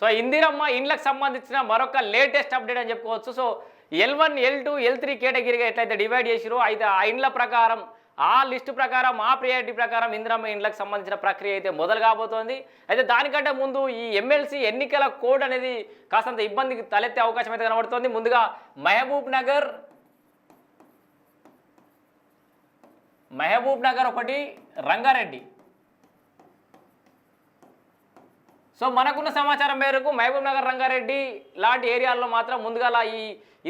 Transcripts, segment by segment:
So Indiramma ఇండ్లకు సంబంధించిన మరొక లేటెస్ట్ అప్డేట్ అని చెప్పుకోవచ్చు. So L one L two L three కేటగిరీగా ఎట్లయితే డివైడ్ చేసిరో అయితే ఆ ఇండ్ల ప్రకారం ఆ లిస్టు ప్రకారం ఆ ప్రియారిటీ ప్రకారం ఇందిరమ్మ ఇండ్లకు సంబంధించిన ప్రక్రియ అయితే మొదలు కాబోతోంది. అయితే దానికంటే ముందు ఈ ఎమ్మెల్సీ ఎన్నికల కోడ్ అనేది కాస్తంత ఇబ్బందికి తలెత్తే అవకాశం అయితే కనబడుతోంది. ముందుగా మహబూబ్ నగర్ మహబూబ్ నగర్ ఒకటి రంగారెడ్డి. సో మనకున్న సమాచారం మేరకు మహబూబ్ నగర్ రంగారెడ్డి లాంటి ఏరియాల్లో మాత్రం ముందుగా ఈ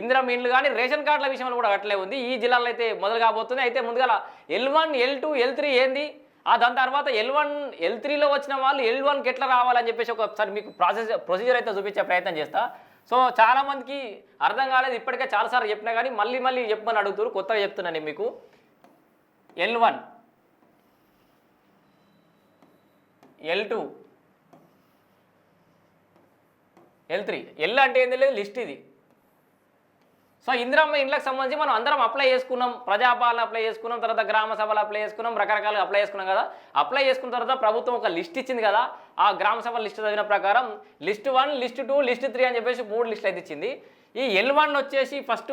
ఇందిరా మీన్లు కానీ రేషన్ కార్డుల విషయంలో కూడా అట్లే ఉంది. ఈ జిల్లాలో అయితే మొదలు కాబోతుంది అయితే ముందుగా L one L two L three ఏంది? ఆ దాని తర్వాత ఎల్ వన్ ఎల్ త్రీలో వచ్చిన వాళ్ళు ఎల్ వన్కి ఎట్లా రావాలని చెప్పేసి ఒకసారి మీకు ప్రాసెస్ ప్రొసీజర్ అయితే చూపించే ప్రయత్నం చేస్తా. సో చాలామందికి అర్థం కాలేదు. ఇప్పటికే చాలాసార్లు చెప్పినా కానీ మళ్ళీ మళ్ళీ చెప్పమని అడుగుతారు కొత్తగా చెప్తున్నాను మీకు. L one L two L three L అంటే ఏంది లేదు? లిస్ట్ ఇది. సో ఇందిరమ్మ ఇండ్లకు సంబంధించి మనం అందరం అప్లై చేసుకున్నాం. ప్రజాపాలన అప్లై చేసుకున్నాం. తర్వాత గ్రామ సభలు అప్లై చేసుకున్నాం. రకరకాలుగా అప్లై చేసుకున్నాం కదా. అప్లై చేసుకున్న తర్వాత ప్రభుత్వం ఒక లిస్ట్ ఇచ్చింది కదా. ఆ గ్రామ సభ లిస్ట్ చదివిన ప్రకారం list one list two list three అని చెప్పేసి మూడు లిస్టులు అయితే ఇచ్చింది. ఈ ఎల్ వన్ వచ్చేసి ఫస్ట్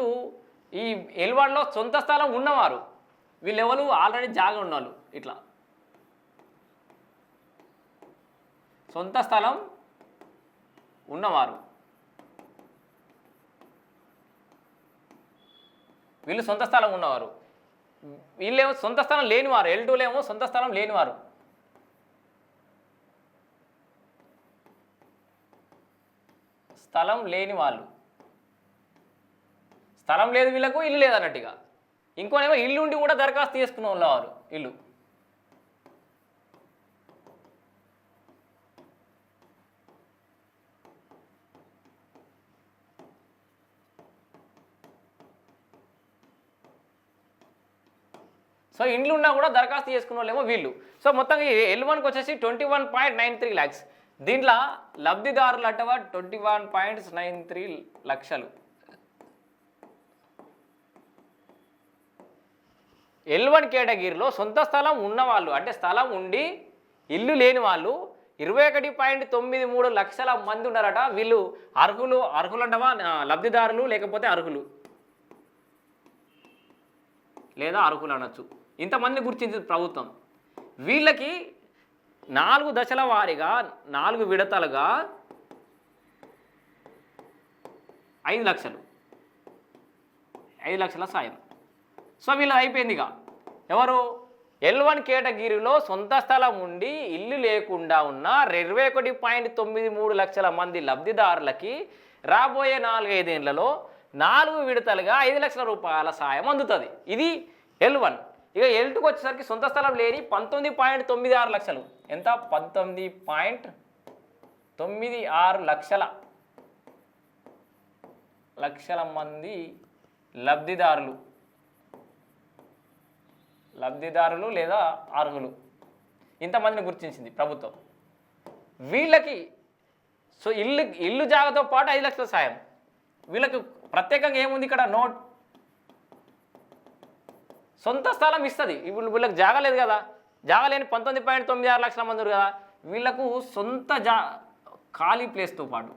ఈ ఎల్ వన్లో సొంత స్థలం ఉన్నవారు. వీళ్ళెవరు? ఆల్రెడీ జాగా ఉన్నవాళ్ళు. ఇట్లా. సొంత స్థలం ఉన్నవారు. వీళ్ళు సొంత స్థలం ఉన్నవారు. వీళ్ళేమో సొంత స్థలం లేనివారు. ఎల్ టూలేమో సొంత స్థలం లేనివారు. స్థలం లేని వాళ్ళు స్థలం లేదు వీళ్ళకు ఇల్లు లేదన్నట్టుగా. ఇంకోనేమో ఇల్లు ఉండి కూడా దరఖాస్తు చేసుకున్న వాళ్ళవారు ఇల్లు. సో ఇండ్లు ఉన్నా కూడా దరఖాస్తు చేసుకున్న వాళ్ళేమో వీళ్ళు. సో మొత్తంగా ఎల్ వన్కి వచ్చేసి twenty one point nine three lakhs దీంట్లో లబ్ధిదారులు అటవా? Twenty one point nine three లక్షలు. ఎల్ వన్ కేటగిరీలో సొంత స్థలం ఉన్నవాళ్ళు అంటే స్థలం ఉండి ఇల్లు లేని వాళ్ళు ఇరవై ఒకటి పాయింట్ తొమ్మిది మూడు లక్షల మంది ఉన్నారట. వీళ్ళు అర్హులు అర్హులు అంటవా? లబ్ధిదారులు లేకపోతే అర్హులు. లేదా అర్హులు అనొచ్చు. ఇంతమంది గుర్తించింది ప్రభుత్వం. వీళ్ళకి నాలుగు దశల వారీగా నాలుగు విడతలుగా ఐదు లక్షలు. ఐదు లక్షల సాయం. సో వీళ్ళది అయిపోయింది ఇక. ఎవరు? ఎల్ వన్ కేటగిరీలో సొంత స్థలం ఉండి ఇల్లు లేకుండా ఉన్న ఇరవై ఒకటి పాయింట్ తొమ్మిది మూడు లక్షల మంది లబ్ధిదారులకి రాబోయే నాలుగైదేళ్ళలో నాలుగు విడతలుగా ఐదు లక్షల రూపాయల సాయం అందుతుంది. ఇది ఎల్ వన్. ఇక ఎల్ట్కి వచ్చేసరికి సొంత స్థలం లేని పంతొమ్మిది పాయింట్ తొమ్మిది ఆరు లక్షలు. ఎంత? పంతొమ్మిది పాయింట్ తొమ్మిది ఆరు లక్షల. లక్షల మంది లబ్ధిదారులు. లబ్ధిదారులు లేదా అర్హులు. ఇంతమందిని గుర్తించింది ప్రభుత్వం. వీళ్ళకి సో ఇల్లు ఇల్లు జాగతో పాటు ఐదు లక్షల సాయం. వీళ్ళకి ప్రత్యేకంగా ఏముంది ఇక్కడ? నోట్ సొంత స్థలం ఇస్తుంది. ఇప్పుడు వీళ్ళకి జాగలేదు కదా. జాగలేని పంతొమ్మిది పాయింట్ తొమ్మిది ఆరు లక్షల మంది కదా. వీళ్ళకు సొంత జా ఖాళీ ప్లేస్తో పాటు.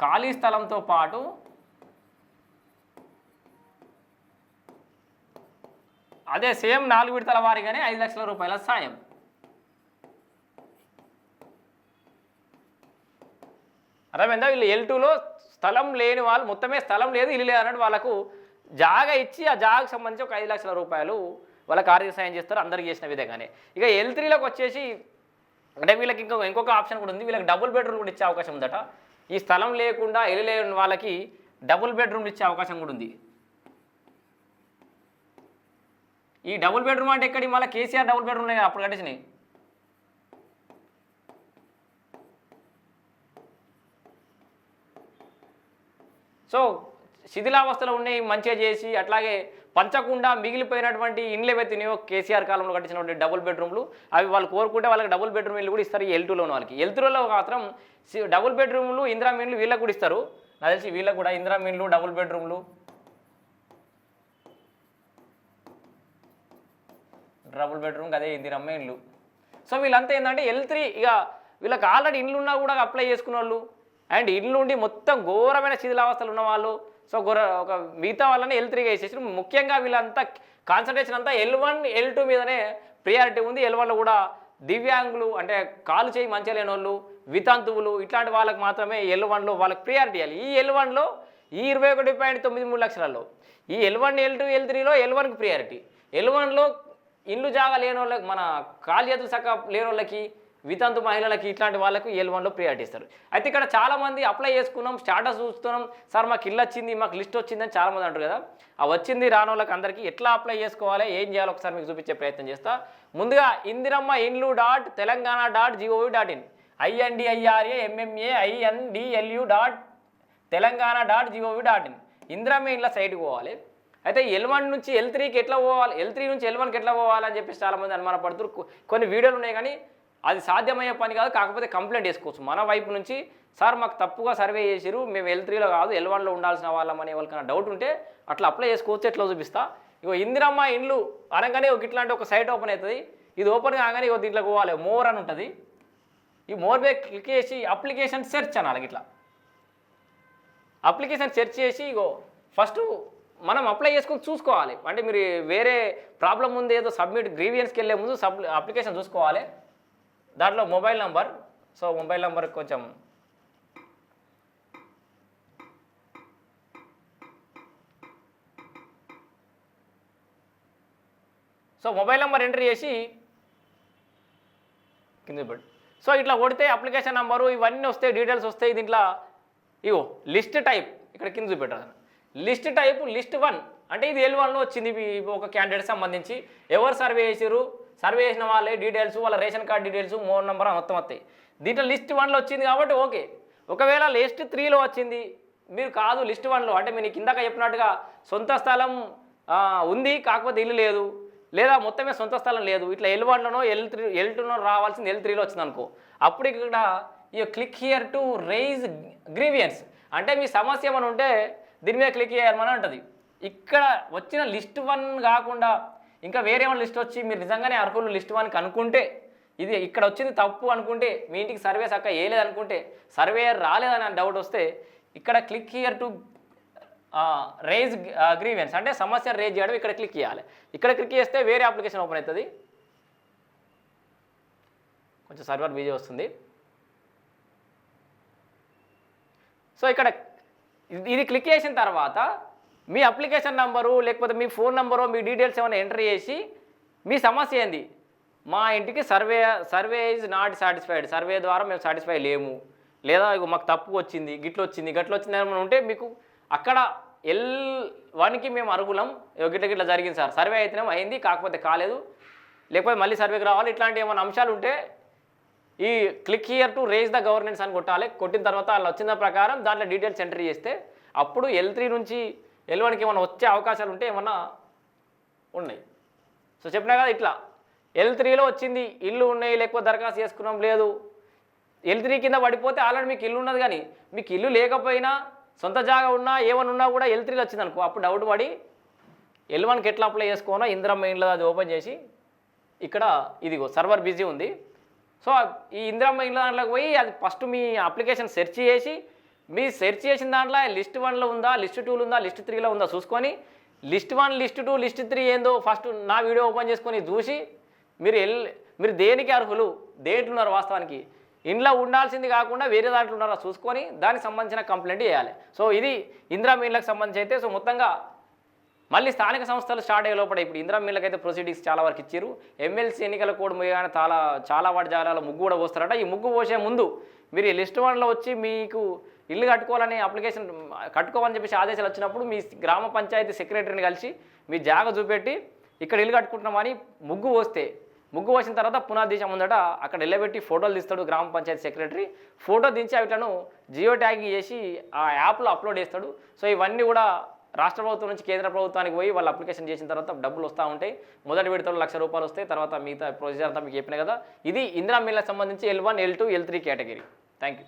ఖాళీ స్థలంతో పాటు అదే సేమ్ నాలుగు విడతల వారిగానే ఐదు లక్షల రూపాయల సాయం. అర్థమైందా? వీళ్ళు ఎల్ టూలో స్థలం లేని వాళ్ళు మొత్తమే స్థలం లేదు ఇల్లు లేదు అన్నట్టు వాళ్ళకు జాగా ఇచ్చి ఆ జాగాకు సంబంధించి ఒక ఐదు లక్షల రూపాయలు వాళ్ళకి ఆర్థిక సాయం చేస్తారు అందరికి చేసిన విధంగానే. ఇక ఎల్ త్రీలోకి వచ్చేసి అంటే వీళ్ళకి ఇంకొక ఇంకొక ఆప్షన్ కూడా ఉంది. వీళ్ళకి డబుల్ బెడ్రూమ్ కూడా ఇచ్చే అవకాశం ఉందట. ఈ స్థలం లేకుండా ఇల్లు లేని వాళ్ళకి డబుల్ బెడ్రూమ్ ఇచ్చే అవకాశం కూడా ఉంది. ఈ డబుల్ బెడ్రూమ్ అంటే ఎక్కడి? మళ్ళీ కేసీఆర్ డబుల్ బెడ్రూమ్ అప్పుడు కట్టేసినాయి సో శిథిలావస్థలో ఉన్నాయి మంచిగా చేసి అట్లాగే పంచకుండా మిగిలిపోయినటువంటి ఇండ్లు ఏవైతున్నాయో కేసీఆర్ కాలంలో కట్టించినటువంటి డబుల్ బెడ్రూమ్లు అవి వాళ్ళు కోరుకుంటే వాళ్ళకి డబుల్ బెడ్రూమ్ ఇల్లు కూడా ఇస్తారు ఎల్ వాళ్ళకి. ఎల్ మాత్రం సి- డబుల్ బెడ్రూమ్లు ఇందిరా మీన్లు వీళ్ళకు కూడా ఇస్తారు. నాకు తెలిసి వీళ్ళకు కూడా ఇందిరా మీన్లు డబుల్ బెడ్రూమ్లు డబుల్ బెడ్రూమ్ అదే ఇందిరా మీన్లు సో వీళ్ళంతా ఏంటంటే ఎల్ త్రీ ఇక వీళ్ళకి ఆల్రెడీ ఇండ్లు ఉన్నా కూడా అప్లై చేసుకున్న వాళ్ళు అండ్ ఇల్లు ఉండి మొత్తం ఘోరమైన శిథిలావస్థలు ఉన్న వాళ్ళు సో ఘోర ఒక మిగతా వాళ్ళని ఎల్ త్రీగా వేసేసి ముఖ్యంగా వీళ్ళంతా కాన్సన్ట్రేషన్ అంతా ఎల్ వన్ ఎల్ టూ మీదనే ప్రియారిటీ ఉంది. ఎల్ వన్లో కూడా దివ్యాంగులు అంటే కాలు చేయి మంచిగా లేని వాళ్ళు వితంతువులు ఇట్లాంటి వాళ్ళకి మాత్రమే ఎల్ వన్లో వాళ్ళకి ప్రియారిటీ ఇవ్వాలి. ఈ ఎల్ వన్లో ఈ ఇరవై ఒకటి పాయింట్ తొమ్మిది మూడు లక్షలలో ఈ L one L two L త్రీలో ఎల్ వన్కి ప్రియారిటీ ఎల్ వన్లో ఇల్లు జాగా లేని వాళ్ళకి మన కాలు చేతులు సక్క లేని వాళ్ళకి వితంతు మహిళలకి ఇట్లాంటి వాళ్ళకు ఎల్ వన్లో ప్రియారిటీ ఇస్తారు. అయితే ఇక్కడ చాలామంది అప్లై చేసుకున్నాం స్టాటస్ చూస్తున్నాం సార్ మాకు ఇల్లు వచ్చింది మాకు లిస్ట్ వచ్చిందని చాలామంది అంటారు కదా. ఆ వచ్చింది రాని వాళ్ళకి అందరికీ ఎట్లా అప్లై చేసుకోవాలి ఏం చేయాలో ఒకసారి మీకు చూపించే ప్రయత్నం చేస్తా. ముందుగా ఇందిరమ్మ ఇండ్లు dot Telangana dot G O V dot in. I N D I R A M M A I N D L U dot Telangana dot G O V dot in. Indiramma ఇండ్ల సైట్కి పోవాలి. అయితే L one నుంచి L త్రీకి ఎట్లా పోవాలి L three నుంచి L వన్కి ఎట్లా పోవాలని చెప్పేసి చాలామంది అనుమానపడుతున్నారు. కొన్ని వీడియోలు ఉన్నాయి కానీ అది సాధ్యమయ్యే పని కాదు కాకపోతే కంప్లైంట్ చేసుకోవచ్చు మన వైపు నుంచి సార్ మాకు తప్పుగా సర్వే చేసిరు మేము ఎల్ త్రీలో కాదు ఎల్ వన్లో ఉండాల్సిన అని ఎవరికైనా డౌట్ ఉంటే అట్లా అప్లై చేసుకోవచ్చు ఎట్లా చూపిస్తా. ఇగో ఇందిరమ్మ ఇండ్లు అనగానే ఒక ఇట్లాంటి ఒక సైట్ ఓపెన్ అవుతుంది ఇది ఓపెన్ కాగానే ఇగో దీంట్లోకి పోవాలి. మోర్ అని ఉంటుంది. ఈ మోర్ బే క్లిక్ చేసి అప్లికేషన్ సెర్చ్ అనాలి ఇట్లా అప్లికేషన్ సెర్చ్ చేసి ఇగో ఫస్ట్ మనం అప్లై చేసుకొని చూసుకోవాలి. అంటే మీరు వేరే ప్రాబ్లం ఉంది ఏదో సబ్మిట్ గ్రీవియన్స్కి వెళ్ళే ముందు సబ్ అప్లికేషన్ చూసుకోవాలి. దాంట్లో mobile number so mobile number కొంచెం సో మొబైల్ నెంబర్ ఎంటర్ చేసి కింద సో ఇట్లా కొడితే అప్లికేషన్ నెంబరు ఇవన్నీ వస్తాయి డీటెయిల్స్ వస్తాయి దీంట్లో. ఇగో లిస్ట్ టైప్ ఇక్కడ కింద చూపెట్టారు. List type list one. అంటే ఇది ఎల్ వన్లో వచ్చింది ఒక క్యాండిడేట్ సంబంధించి. ఎవరు సర్వే చేసారు సర్వే చేసిన వాళ్ళే డీటెయిల్స్ వాళ్ళ ration card details more number మొత్తం వస్తాయి. దీంట్లో లిస్ట్ వన్లో వచ్చింది కాబట్టి ఓకే. ఒకవేళ లిస్ట్ త్రీలో వచ్చింది మీరు కాదు లిస్ట్ వన్లో అంటే మీరు కిందక చెప్పినట్టుగా సొంత స్థలం ఉంది కాకపోతే ఇల్లు లేదు లేదా మొత్తమే సొంత స్థలం లేదు ఇట్లా ఎల్ వన్లోనో ఎల్ త్రీ ఎల్ టూనో రావాల్సింది ఎల్ త్రీలో వచ్చింది అనుకో అప్పుడు ఇక్కడ ఈ click here to raise grievance అంటే మీ సమస్య ఏమైనా ఉంటే దీని మీద క్లిక్ చేయాలని ఉంటుంది ఇక్కడ వచ్చిన లిస్ట్ వన్ కాకుండా ఇంకా వేరేమైనా లిస్ట్ వచ్చి మీరు నిజంగానే అర్హులు లిస్ట్ వన్కి అనుకుంటే ఇది ఇక్కడ వచ్చింది తప్పు అనుకుంటే మీ ఇంటికి సర్వే చక్క వేయలేదు అనుకుంటే సర్వేయర్ రాలేదని డౌట్ వస్తే ఇక్కడ click here to raise grievance అంటే సమస్య రేజ్ చేయడం ఇక్కడ క్లిక్ చేయాలి. ఇక్కడ క్లిక్ చేస్తే వేరే అప్లికేషన్ ఓపెన్ అవుతుంది. కొంచెం సర్వర్ బిజీ వస్తుంది. సో ఇక్కడ ఇది- ఇది క్లిక్ చేసిన తర్వాత మీ అప్లికేషన్ నంబరు లేకపోతే మీ ఫోన్ నంబరు మీ డీటెయిల్స్ ఏమైనా ఎంటర్ చేసి మీ సమస్య ఏంది? మా ఇంటికి survey survey is not satisfied. Survey ద్వారా మేము సాటిస్ఫై లేము. లేదా మాకు తప్పు వచ్చింది గిట్ల వచ్చింది గట్లు వచ్చింది ఏమైనా ఉంటే మీకు అక్కడ ఎల్ వన్కి మేము అరుగులం గిట్ల గిట్ల జరిగింది సార్. సర్వే అయితేనేమో అయింది కాకపోతే కాలేదు. లేకపోతే మళ్ళీ సర్వేకి రావాలి. ఇట్లాంటి ఏమైనా అంశాలు ఉంటే ఈ click here to raise the governance అని కొట్టాలి. కొట్టిన తర్వాత వాళ్ళు వచ్చిన ప్రకారం దాంట్లో డీటెయిల్స్ ఎంటర్ చేస్తే అప్పుడు ఎల్ త్రీ నుంచి ఎల్వన్కి ఏమైనా వచ్చే అవకాశాలు ఉంటే ఏమన్నా ఉన్నాయి. సో చెప్పినా కదా ఇట్లా. ఎల్ త్రీలో వచ్చింది ఇల్లు ఉన్నాయి లేకపోతే దరఖాస్తు చేసుకున్నాం లేదు. ఎల్ త్రీ కింద పడిపోతే ఆల్రెడీ మీకు ఇల్లు ఉన్నది కానీ మీకు ఇల్లు లేకపోయినా సొంత జాగా ఉన్నా ఏమైనా ఉన్నా కూడా ఎల్ త్రీలో వచ్చింది అనుకో అప్పుడు డౌట్ పడి ఎల్ వన్కి ఎట్లా అప్లై చేసుకోనో ఇందిరమ్మ ఇంట్లో అది ఓపెన్ చేసి ఇక్కడ ఇదిగో సర్వర్ బిజీ ఉంది. సో ఈ ఇందిరమ్మ ఇంట్లో దాంట్లోకి పోయి అది ఫస్ట్ మీ అప్లికేషన్ సెర్చ్ చేసి మీ సెర్చ్ చేసిన దాంట్లో లిస్ట్ వన్లో ఉందా లిస్ట్ టూలో ఉందా లిస్ట్ త్రీలో ఉందా చూసుకొని list one list two list three ఏందో ఫస్ట్ నా వీడియో ఓపెన్ చేసుకొని చూసి మీరు ఎల్ మీరు దేనికి అర్హులు దేంట్లో ఉన్నారు వాస్తవానికి? ఇంట్లో ఉండాల్సింది కాకుండా వేరే దాంట్లో ఉన్నారా చూసుకొని దానికి సంబంధించిన కంప్లైంట్ చేయాలి. సో ఇది ఇందిరా మీన్లకు సంబంధించి అయితే సో మొత్తంగా మళ్ళీ స్థానిక సంస్థలు స్టార్ట్ అయ్యే లోపల ఇప్పుడు ఇందిరా మిల్లకి అయితే ప్రొసీడింగ్స్ చాలా వరకు ఇచ్చారు ఎమ్మెల్సీ ఎన్నికల కోడ్ ముగియగానే చాలా చాలా వాటి జాగాలలో ముగ్గు కూడా పోస్తారట. ఈ ముగ్గు పోసే ముందు మీరు ఈ లిస్ట్ వన్లో వచ్చి మీకు ఇల్లు కట్టుకోవాలని అప్లికేషన్ కట్టుకోవాలని చెప్పేసి ఆదేశాలు వచ్చినప్పుడు మీ గ్రామ పంచాయతీ సెక్రటరీని కలిసి మీ జాగ చూపెట్టి ఇక్కడ ఇల్లు కట్టుకుంటున్నామని ముగ్గు పోస్తే ముగ్గు వచ్చిన తర్వాత పునాదీశం ముందట అక్కడ నిలబెట్టి ఫోటోలు తీస్తాడు గ్రామ పంచాయతీ సెక్రటరీ. ఫోటో దించి అవిట్లను జియో ట్యాగింగ్ చేసి ఆ యాప్లో అప్లోడ్ చేస్తాడు. సో ఇవన్నీ కూడా రాష్ట్ర ప్రభుత్వం నుంచి కేంద్ర ప్రభుత్వానికి పోయి వాళ్ళు అప్లికేషన్ చేసిన తర్వాత డబ్బులు వస్తూ ఉంటాయి. మొదటి విడతలో లక్ష రూపాయలు వస్తాయి తర్వాత మిగతా ప్రొసీజర్ అంతా మీకు చెప్పిన కదా. ఇది ఇందిరా మిల్లకు సంబంధించి L one L two L three category. Thank you